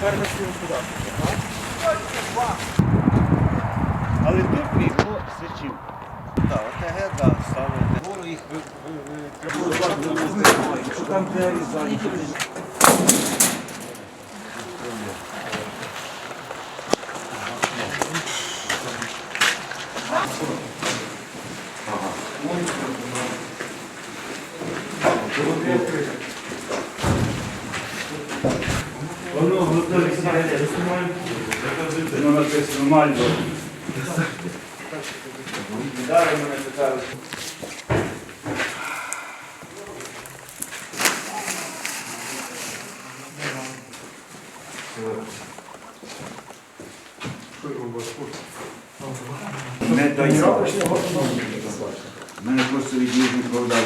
фермерське господарство. Але тут місто сечів. Так, ОТГ, да, ставити. Гору їх ви, ви, ви, Що там де різані? Воно готові сігарети. Воно написано Мальдо. Далі мене питали. Не доїхав. Мене просто від'їзний продав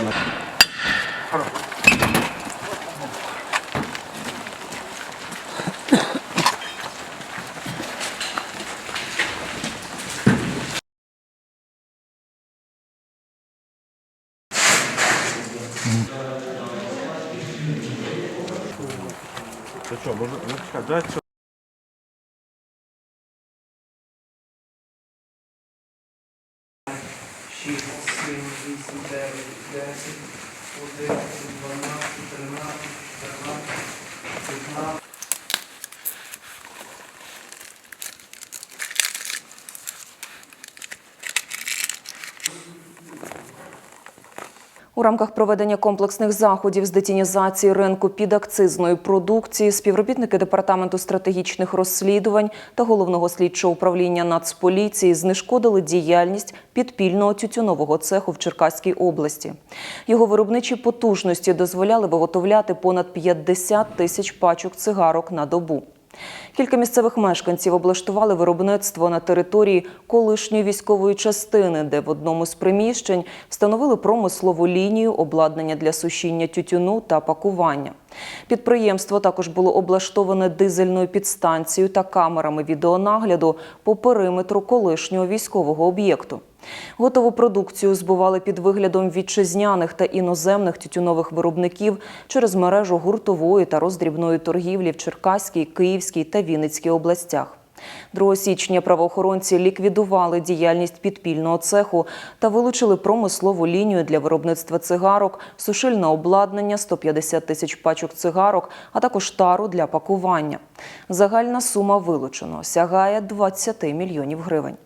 на. шість, сім, вісім, дев'ять, десять, одинадцять. У рамках проведення комплексних заходів з детінізації ринку підакцизної продукції співробітники департаменту стратегічних розслідувань та головного слідчого управління Нацполіції знешкодили діяльність підпільного тютюнового цеху в Черкаській області. Його виробничі потужності дозволяли виготовляти понад 50 тисяч пачок цигарок на добу. Кілька місцевих мешканців облаштували виробництво на території колишньої військової частини, де в одному з приміщень встановили промислову лінію обладнання для сушіння тютюну та пакування. Підприємство також було облаштоване дизельною підстанцією та камерами відеонагляду по периметру колишнього військового об'єкту. Готову продукцію збували під виглядом вітчизняних та іноземних тютюнових виробників через мережу гуртової та роздрібної торгівлі в Черкаській, Київській та Вінницькій областях. 2 січня правоохоронці ліквідували діяльність підпільного цеху та вилучили промислову лінію для виробництва цигарок, сушильне обладнання, 150 тисяч пачок цигарок, а також тару для пакування. Загальна сума вилученого сягає 20 мільйонів гривень.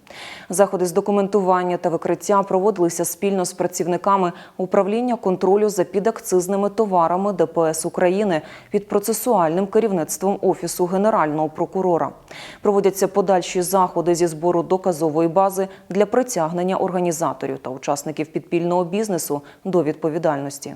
Заходи з документування та викриття проводилися спільно з працівниками управління контролю за підакцизними товарами ДПС України під процесуальним керівництвом Офісу Генерального прокурора. Проводяться подальші заходи зі збору доказової бази для притягнення організаторів та учасників підпільного бізнесу до відповідальності.